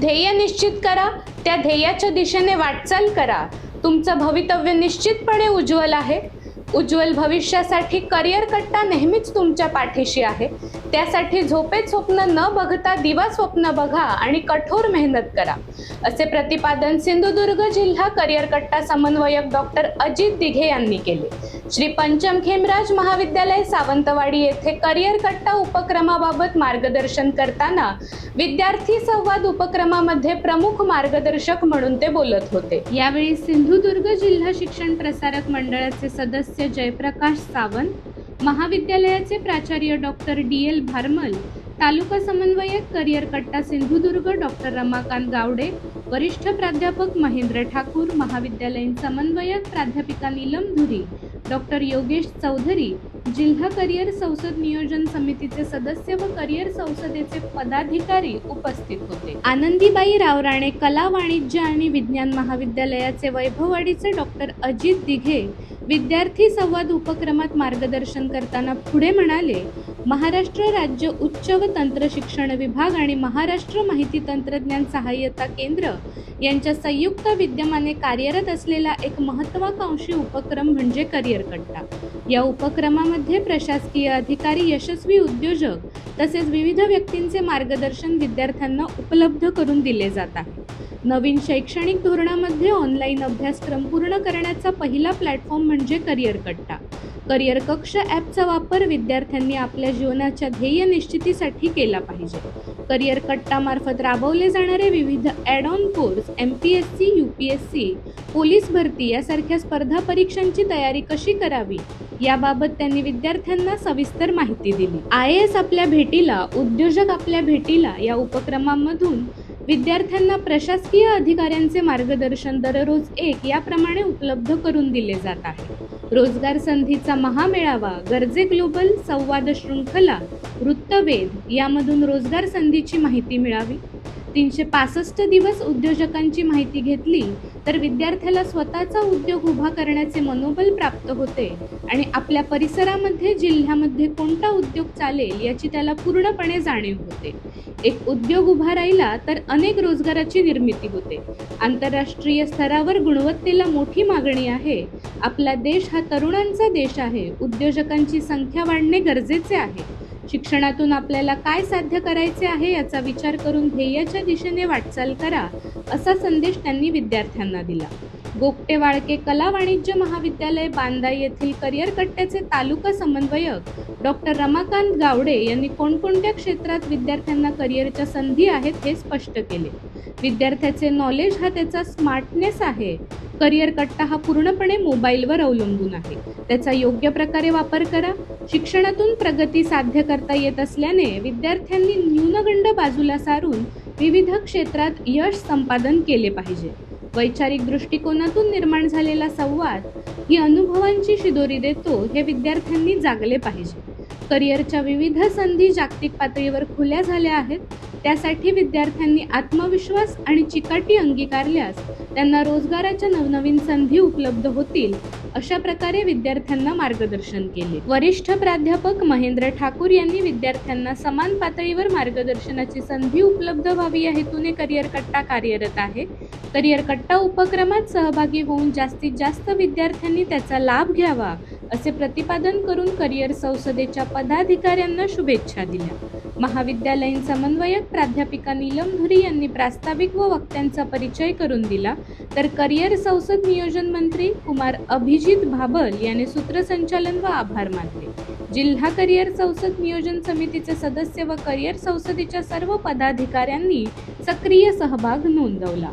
ध्येय निश्चित करा त्या ध्येयाच्या दिशेने वाटचाल करा. तुमचं भवितव्य निश्चितपणे उज्ज्वल आहे. उज्ज्वल भविष्यासाठी करिअर कट्टा नेहमीच तुमच्या पाठीशी आहे. त्यासाठी झोपेत स्वप्न न बघता दिवा स्वप्न बघा आणि कठोर मेहनत करा. असे प्रतिपादन सिंधुदुर्ग जिल्हा करिअर कट्टा समन्वयक डॉक्टर अजित दिघे यांनी केले. श्री पंचम खेमराज महाविद्यालय सावंतवाडी येथे करिअर कट्टा उपक्रमाबाबत मार्गदर्शन करताना विद्यार्थी संवाद उपक्रमामध्ये प्रमुख मार्गदर्शक म्हणून ते बोलत होते. यावेळी सिंधुदुर्ग जिल्हा शिक्षण प्रसारक मंडळाचे सदस्य जयप्रकाश सावंत महाविद्यालयाचे प्राचार्य doctor D L Bharmal taluka समन्वयक करिअर कट्टा सिंधुदुर्ग डॉक्टर रमाकांत गावडे वरिष्ठ प्राध्यापक महेंद्र ठाकूर महाविद्यालयीन समन्वयक प्राध्यापिका नीलम धुरी डॉक्टर योगेश चौधरी जिल्हा करिअर संसद नियोजन समितीचे सदस्य व करिअर संसदेचे पदाधिकारी उपस्थित होते. आनंदीबाई रावराणे कला वाणिज्य आणि विज्ञान महाविद्यालयाचे वैभववाडीचे डॉक्टर अजित दिघे विद्यार्थी संवाद उपक्रमात मार्गदर्शन करताना पुढे म्हणाले महाराष्ट्र राज्य उच्च व तंत्र शिक्षण विभाग आणि महाराष्ट्र माहिती तंत्रज्ञान सहाय्यता केंद्र यांच्या संयुक्त विद्यमाने कार्यरत असलेला एक महत्वाकांक्षी उपक्रम म्हणजे करिअर कट्टा. या उपक्रमामध्ये प्रशासकीय अधिकारी यशस्वी उद्योजक तसेच विविध व्यक्तींचे मार्गदर्शन विद्यार्थ्यांना उपलब्ध करून दिले जात आहे. नवीन शैक्षणिक धोरणामध्ये ऑनलाईन अभ्यासक्रम पूर्ण करण्याचा पहिला प्लॅटफॉर्म म्हणजे करिअर कट्टा. करिअर कक्ष ॲपचा वापर विद्यार्थ्यांनी आपल्या जीवनाच्या ध्येय निश्चितीसाठी केला पाहिजे. करिअर कट्टामार्फत राबवले जाणारे विविध add on course M P S C U P S C police भरती यासारख्या स्पर्धा परीक्षांची तयारी कशी करावी याबाबत त्यांनी विद्यार्थ्यांना सविस्तर माहिती दिली. आय एस आपल्या भेटीला उद्योजक आपल्या भेटीला या उपक्रमामधून विद्यार्थ्यांना प्रशासकीय अधिकाऱ्यांचे मार्गदर्शन दररोज एक याप्रमाणे उपलब्ध करून दिले जात आहे. रोजगार संधीचा महामेळावा गरजे ग्लोबल संवाद शृंखला वृत्तवेध यामधून रोजगार संधीची माहिती मिळावी. तीनशे पासष्ट दिवस उद्योजकांची माहिती घेतली तर विद्यार्थ्याला स्वतःचा उद्योग उभा करण्याचे मनोबल प्राप्त होते. आणि आपल्या परिसरामध्ये जिल्ह्यामध्ये कोणता उद्योग चालेल याची त्याला पूर्णपणे जाणीव होते. एक उद्योग उभा राहिला तर अनेक रोजगाराची निर्मिती होते. आंतरराष्ट्रीय स्तरावर गुणवत्तेला मोठी मागणी आहे. आपला देश हा तरुणांचा देश आहे. उद्योजकांची संख्या वाढणे गरजेचे आहे. शिक्षणातून आपल्याला काय साध्य करायचे आहे याचा विचार करून ध्येयाच्या दिशेने वाटचाल करा असा संदेश त्यांनी विद्यार्थ्यांना दिला. गोपटे वाळके कला वाणिज्य महाविद्यालय बांदा येथील करिअर कट्ट्याचे तालुका समन्वयक डॉक्टर रमाकांत गावडे यांनी कोणकोणत्या क्षेत्रात विद्यार्थ्यांना करिअरच्या संधी आहेत हे स्पष्ट केले. विद्यार्थ्याचे नॉलेज हा त्याचा स्मार्टनेस आहे. करिअर कट्टा हा पूर्णपणे मोबाईलवर अवलंबून आहे. त्याचा योग्य प्रकारे वापर करा. शिक्षणातून प्रगती साध्य करता येत असल्याने विद्यार्थ्यांनी न्यूनगंड बाजूला सारून विविध क्षेत्रात यश संपादन केले पाहिजे. वैचारिक दृष्टिकोनातून निर्माण झालेला संवाद ही अनुभवांची शिदोरी देतो हे विद्यार्थ्यांनी जागले पाहिजे. करिअरच्या विविध संधी जागतिक पातळीवर खुल्या झाल्या आहेत. त्यासाठी विद्यार्थ्यांनी आत्मविश्वास आणि चिकाटी अंगीकारल्यास त्यांना रोजगाराच्या नवनवीन संधी उपलब्ध होतील अशा प्रकारे विद्यार्थ्यांना मार्गदर्शन केले. वरिष्ठ प्राध्यापक महेंद्र ठाकूर यांनी विद्यार्थ्यांना समान पातळीवर मार्गदर्शनाची संधी उपलब्ध व्हावी या हेतूने करिअर कट्टा कार्यरत आहे. करिअर कट्टा उपक्रमात सहभागी होऊन जास्तीत जास्त विद्यार्थ्यांनी त्याचा लाभ घ्यावा असे प्रतिपादन करून करिअर संसदेच्या पदाधिकाऱ्यांना शुभेच्छा दिल्या. महाविद्यालयीन समन्वयक प्राध्यापिका नीलम धुरी यांनी प्रास्ताविक व वक्त्यांचा परिचय करून दिला. तर करिअर संसद नियोजन मंत्री कुमार अभिजित भाबल याने सूत्रसंचालन व आभार मानले. जिल्हा करिअर संसद नियोजन समितीचे सदस्य व करिअर संसदेच्या सर्व पदाधिकाऱ्यांनी सक्रिय सहभाग नोंदवला.